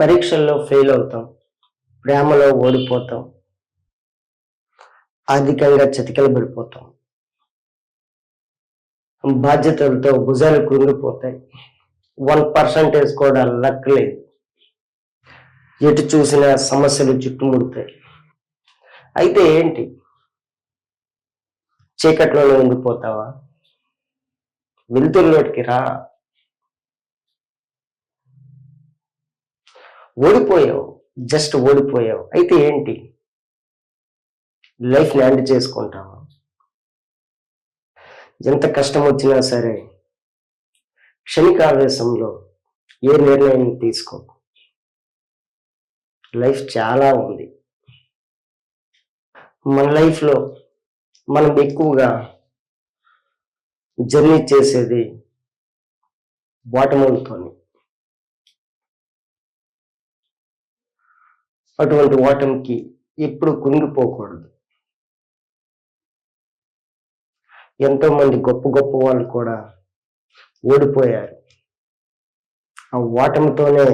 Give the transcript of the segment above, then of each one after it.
పరీక్షల్లో ఫెయిల్ అవుతాం. ప్రేమలో ఓడిపోతాం. ఆర్థికంగా చతికిలబడిపోతాం. బాధ్యతలతో భుజాలు కృంగిపోతాయి వన్ పర్సంటేజ్ కూడా లక్ లేదు. ఎటు చూసినా సమస్యలు చుట్టుముడతాయి. అయితే ఏంటి? చీకట్లోనే ఉండిపోతావా? వెలుతురులోటికి రా. ఓడిపోయావు జస్ట్ ఓడిపోయావు. అయితే ఏంటి? లైఫ్ ల్యాండ్ చేసుకుంటావు? ఎంత కష్టం వచ్చినా సరే క్షణికావేశంలో ఏ నిర్ణయం తీసుకో. లైఫ్ చాలా ఉంది. మన లైఫ్లో మనం ఎక్కువగా జర్నీ చేసేది ఓటములతోనే అటువంటి ఓటమికి ఎప్పుడు కుంగిపోకూడదు. ఎంతో మంది గొప్ప గొప్ప వాళ్ళు కూడా ఓడిపోయారు. ఆ ఓటమితోనే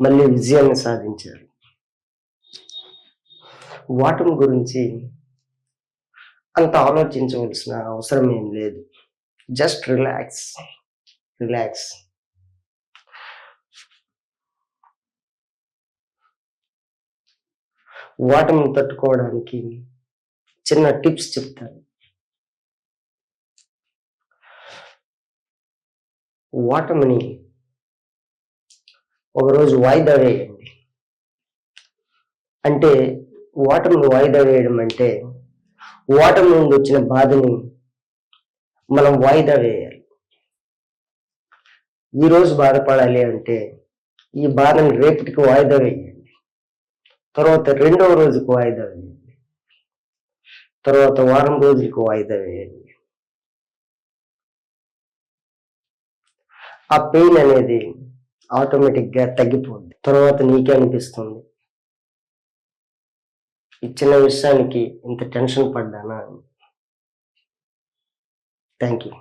మళ్ళీ విజయాన్ని సాధించారు. ఓటమి గురించి అంత ఆలోచించవలసిన అవసరం ఏం లేదు. Just relax relax. ఓటమిని తట్టుకోవడానికి చిన్న టిప్స్ చెప్తాను. ఓటమిని ఒకరోజు వాయిదా వేయండి. అంటే ఓటమిని వాయిదా వేయడం అంటే ఓటమి నుండి వచ్చిన బాధని మనం వాయిదా వేయాలి. ఈరోజు బాధపడాలి అంటే ఈ బాధని రేపటికి వాయిదా వేయండి. తర్వాత రెండవ రోజుకు వాయిదా వేయండి. తర్వాత వారం రోజులకు వాయిదా వేయండి. ఆ పెయిన్ అనేది ఆటోమేటిక్గా తగ్గిపోద్ది. తర్వాత నీకే అనిపిస్తుంది. ఇచ్చిన విషయానికి ఇంత టెన్షన్ పడ్డానా థ్యాంక్ యూ